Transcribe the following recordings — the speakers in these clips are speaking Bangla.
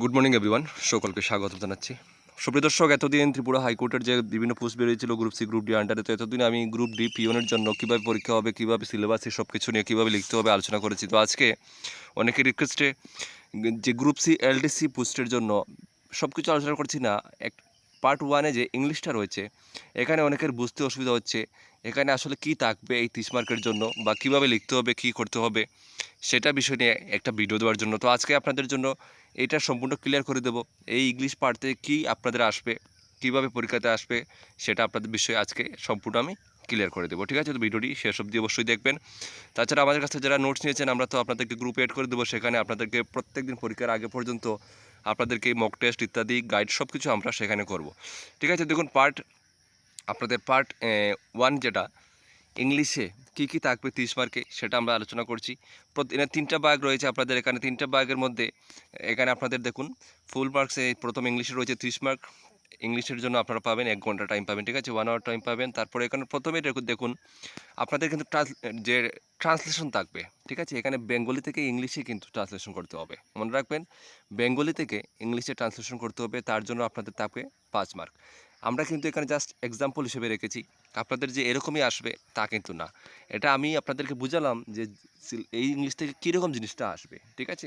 গুড মর্নিং এভরিওয়ান সকলকে স্বাগত জানাচ্ছি। সুপ্রিয় দর্শক, এতদিন ত্রিপুরা হাইকোর্টের যে বিভিন্ন পোস্ট বেরিয়েছিল গ্রুপ সি গ্রুপ ডি আন্ডারে তো এতদিন আমি গ্রুপ ডি পিওনের জন্য কীভাবে পরীক্ষা হবে, কীভাবে সিলেবাস সব কিছু নিয়ে কীভাবে লিখতে হবে আলোচনা করেছি। তো আজকে অনেকের রিকোয়েস্টে যে গ্রুপ সি এলডিসি পোস্টের জন্য সব কিছু আলোচনা করছি না, এক পার্ট ওয়ানে যে ইংলিশটা রয়েছে, এখানে অনেকের বুঝতে অসুবিধা হচ্ছে, এখানে আসলে কি থাকবে এই তিরিশ মার্কের জন্য বা কীভাবে লিখতে হবে, কি করতে হবে সেটা বিষয় নিয়ে একটা ভিডিও দেওয়ার জন্য। তো আজকে আপনাদের জন্য এটা সম্পূর্ণ ক্লিয়ার করে দেবো। এই ইংলিশ পার্টে কি আপনাদের আসবে, কীভাবে পরীক্ষাতে আসবে, সেটা আপনাদের বিষয়ে আজকে সম্পূর্ণ আমি ক্লিয়ার করে দেবো, ঠিক আছে? তো ভিডিওটি শেষ অবধি অবশ্যই দেখবেন। তাছাড়া আমাদের কাছে যারা নোটস নিয়েছেন, আমরা তো আপনাদেরকে গ্রুপ এড করে দেবো। সেখানে আপনাদেরকে প্রত্যেক দিন পরীক্ষার আগে পর্যন্ত আপনাদেরকে মক টেস্ট ইত্যাদি গাইড সব কিছু আমরা সেখানে করব। ঠিক আছে? দেখুন পার্ট আপনাদের পার্ট ওয়ান যেটা ইংলিশে কী কী থাকবে তিরিশ মার্কে সেটা আমরা আলোচনা করছি। এখানে তিনটা বাগ রয়েছে আপনাদের। এখানে তিনটা বাগের মধ্যে, এখানে আপনাদের দেখুন ফুল মার্কসে প্রথম ইংলিশে রয়েছে ত্রিশ মার্ক ইংলিশের জন্য আপনারা পাবেন এক ঘণ্টা টাইম পাবেন, ঠিক আছে? ওয়ান আওয়ার টাইম পাবেন। তারপরে এখানে প্রথমে দেখুন- দেখুন, আপনাদের কিন্তু যে ট্রান্সলেশন থাকবে, ঠিক আছে? এখানে বেঙ্গলি থেকে ইংলিশে কিন্তু ট্রান্সলেশন করতে হবে। মনে রাখবেন, বেঙ্গলি থেকে ইংলিশে ট্রান্সলেশন করতে হবে, তার জন্য আপনাদের থাকবে পাঁচ মার্ক আমরা কিন্তু এখানে জাস্ট এক্সাম্পল হিসেবে রেখেছি। আপনাদের যে এরকমই আসবে, তা কিন্তু না। এটা আমি আপনাদেরকে বুঝালাম যে এই ইংলিশ থেকে কীরকম জিনিসটা আসবে, ঠিক আছে?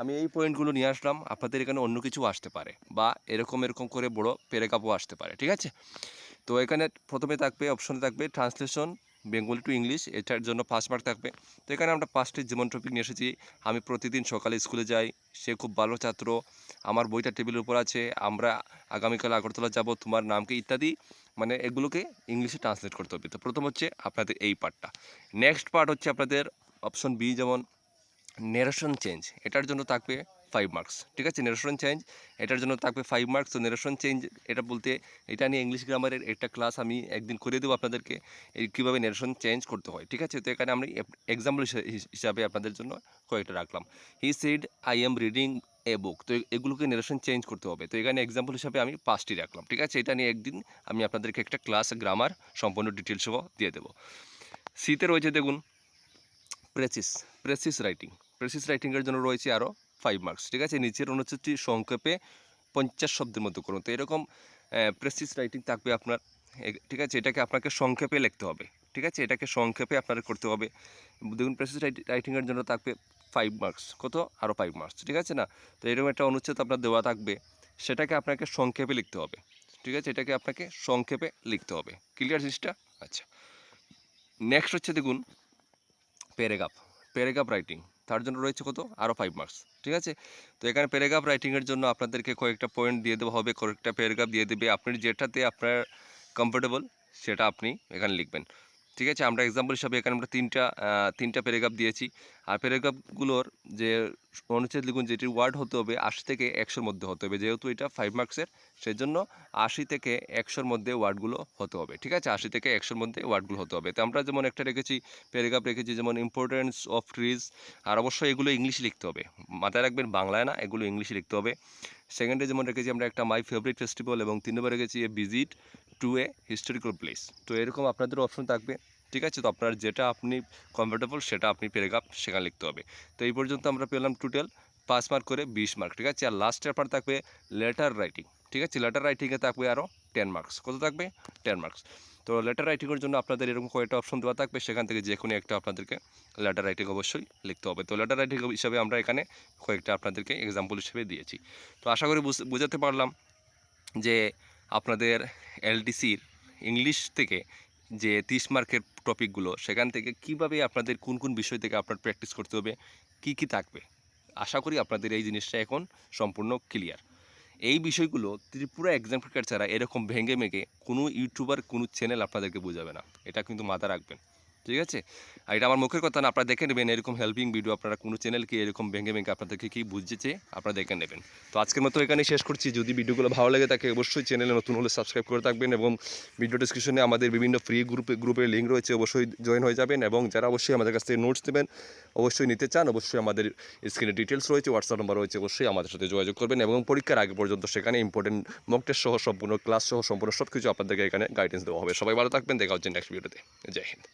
আমি এই পয়েন্টগুলো নিয়ে আসলাম, আপনাদের এখানে অন্য কিছু আসতে পারে বা এরকম এরকম করে বড় পেরেকাপও আসতে পারে, ঠিক আছে? তো এখানে প্রথমে থাকবে অপশনে থাকবে ট্রান্সলেশন বেঙ্গলি টু ইংলিশ, এটার জন্য পাঁচ মার্ক থাকবে। তো এখানে আমরা পাঁচটি জীবন টপিক নিয়ে এসেছি। আমি প্রতিদিন সকালে স্কুলে যাই, সে খুব ভালো ছাত্র, আমার বইটা টেবিলের উপর আছে, আমরা আগামীকাল আগরতলা যাব, তোমার নামকে ইত্যাদি মানে এগুলোকে ইংলিশে ট্রান্সলেট করতে হবে। তো প্রথম হচ্ছে আপনাদের এই পার্টটা নেক্সট পার্ট হচ্ছে আপনাদের অপশন বি যেমন নেরেশন চেঞ্জ এটার জন্য থাকবে ফাইভ মার্কস ঠিক আছে? নেরেশন চেঞ্জ এটার জন্য থাকবে ফাইভ মার্কস তো নেরেশন চেঞ্জ এটা বলতে এটা নিয়ে ইংলিশ গ্রামারের একটা ক্লাস আমি একদিন করে দেবো আপনাদেরকে, এই কীভাবে নেরেশন চেঞ্জ করতে হয়, ঠিক আছে? তো এখানে আমি এক্সাম্পল হিসাবে আপনাদের জন্য কয়েকটা রাখলাম। He said I am reading a book তো এগুলোকে নেরেশন চেঞ্জ করতে হবে। তো এখানে এক্সাম্পল হিসাবে আমি পাঁচটি রাখলাম, ঠিক আছে? এটা নিয়ে একদিন আমি আপনাদেরকে একটা ক্লাস গ্রামার সম্পূর্ণ ডিটেলস দিয়ে দেবো। সিতে রয়েছে দেখুন প্রেসিস প্রেসিস রাইটিং প্রেসিস রাইটিংয়ের জন্য রয়েছে আরও ফাইভ মার্কস ঠিক আছে? নিচের অনুচ্ছেদটি সংক্ষেপে পঞ্চাশ শব্দের মতো করুন। তো এরকম প্রেসিস রাইটিং থাকবে আপনার। ঠিক আছে? এটাকে আপনাকে সংক্ষেপে লিখতে হবে, ঠিক আছে? এটাকে সংক্ষেপে আপনার করতে হবে। দেখুন প্রেসিস রাইটিংয়ের জন্য থাকবে ফাইভ মার্কস কত? আরও ফাইভ মার্কস ঠিক আছে না? তো এরকম একটা অনুচ্ছেদ আপনার দেওয়া থাকবে, সেটাকে আপনাকে সংক্ষেপে লিখতে হবে, ঠিক আছে? এটাকে আপনাকে সংক্ষেপে লিখতে হবে। ক্লিয়ার জিনিসটা? আচ্ছা। নেক্সট হচ্ছে দেখুন প্যারাগ্রাফ প্যারাগ্রাফ রাইটিং তার জন্য রয়েছে কত? আরও ফাইভ মার্কস ঠিক আছে? তো এখানে প্যারাগ্রাফ রাইটিংয়ের জন্য আপনাদেরকে কয়েকটা পয়েন্ট দিয়ে দেওয়া হবে, কয়েকটা প্যারাগ্রাফ দিয়ে দেবে। আপনি যেটাতে আপনার কমফোর্টেবল সেটা আপনি এখানে লিখবেন। ঠিক আছে? আমরা এক্সাম্পল হিসাবে এখানে আমরা তিনটা তিনটা প্যারাগ্রাফ দিয়েছি। আর প্যারাগ্রাফগুলোর যে অনুচ্ছেদ লিখুন, যেটির ওয়ার্ড হতে হবে আশি থেকে একশোর মধ্যে হতে হবে। যেহেতু এটা ফাইভ মার্কসের সেই জন্য আশি থেকে একশোর মধ্যে ওয়ার্ডগুলো হতে হবে। ঠিক আছে? আশি থেকে একশোর মধ্যে ওয়ার্ডগুলো হতে হবে। তো আমরা যেমন একটা রেখেছি প্যারাগ্রাফ রেখেছি যেমন ইম্পর্টেন্স অফ ট্রিজ আর অবশ্যই এগুলো ইংলিশে লিখতে হবে। মাথায় রাখবেন, বাংলায় না, এগুলো ইংলিশে লিখতে হবে। সেকেন্ডে যেমন রেখেছি আমরা একটা মাই ফেভারিট ফেস্টিভ্যাল এবং তিন নম্বরে রেখেছি a visit to a historical place তো এরকম আপনাদের অপশন থাকবে। ঠিক আছে? তো আপনার যেটা আপনি কমফোর্টেবল সেটা আপনি প্যারাগ্রাফ সেখানে লিখতে হবে। তো এই পর্যন্ত আমরা পেলাম টোটাল পাঁচ মার্ক করে বিশ মার্ক ঠিক আছে? আর লাস্টের পার থাকবে লেটার রাইটিং ঠিক আছে? লেটার রাইটিংয়ে থাকবে আরও টেন মার্কস কত থাকবে? টেন মার্কস তো লেটার রাইটিংয়ের জন্য আপনাদের এরকম কয়েকটা অপশন দেওয়া থাকবে, সেখান থেকে যে কোনো একটা আপনাদেরকে লেটার রাইটিং অবশ্যই লিখতে হবে। তো লেটার রাইটিং হিসাবে আমরা এখানে কয়েকটা আপনাদেরকে এক্সাম্পল হিসেবে দিয়েছি। তো আশা করি বুঝ- বোঝাতে পারলাম যে আপনাদের এলডিসির ইংলিশ থেকে যে তিরিশ মার্কের টপিকগুলো সেখান থেকে কীভাবে আপনাদের কোন কোন বিষয় থেকে আপনার প্র্যাকটিস করতে হবে, কি কি থাকবে, আশা করি আপনাদের এই জিনিসটা এখন সম্পূর্ণ ক্লিয়ার এই বিষয়গুলো ত্রিপুরা এক্সাম ক্রিকেট ছাড়া এরকম ভেঙে মেঘে কোনো ইউটিউবার কোনো চ্যানেল আপনাদেরকে বোঝাবে না। এটা কিন্তু মাথা রাখবেন। ঠিক আছে? আর এটা আমার মুখের কথা না, আপনারা দেখে নেবেন এরকম হেল্পিং ভিডিও আপনারা কোনো চ্যানেলকে এরকম ভেঙে ভেঙে আপনাদেরকে কি বুঝেছে, আপনারা দেখে নেবেন। তো আজকের মতো এখানেই শেষ করছি। যদি ভিডিওগুলো ভালো লাগে তাকে অবশ্যই চ্যানেলে নতুন হলে সাবস্ক্রাইব করে থাকবেন এবং ভিডিও ডিসক্রিপশনে আমাদের বিভিন্ন ফ্রি গ্রুপে গ্রুপের লিঙ্ক রয়েছে, অবশ্যই জয়েন হয়ে যাবেন এবং যারা অবশ্যই আমাদের কাছ থেকে নোটস দেবেন অবশ্যই নিতে চান, অবশ্যই আমাদের স্ক্রিনে ডিটেলস রয়েছে হোয়াটসঅ্যাপ নাম্বার রয়েছে, অবশ্যই আমাদের সাথে যোগাযোগ করবেন এবং পরীক্ষার আগে পর্যন্ত সেখানে ইম্পর্টেন্ট মক টেস্ট সহ, সম্পূর্ণ ক্লাস সহ, সম্পূর্ণ সব কিছু আপনাদেরকে এখানে গাইডেন্স দেওয়া হবে। সবাই ভালো থাকবেন, দেখা হচ্ছে নেক্সট ভিডিওতে জয় হিন্দ।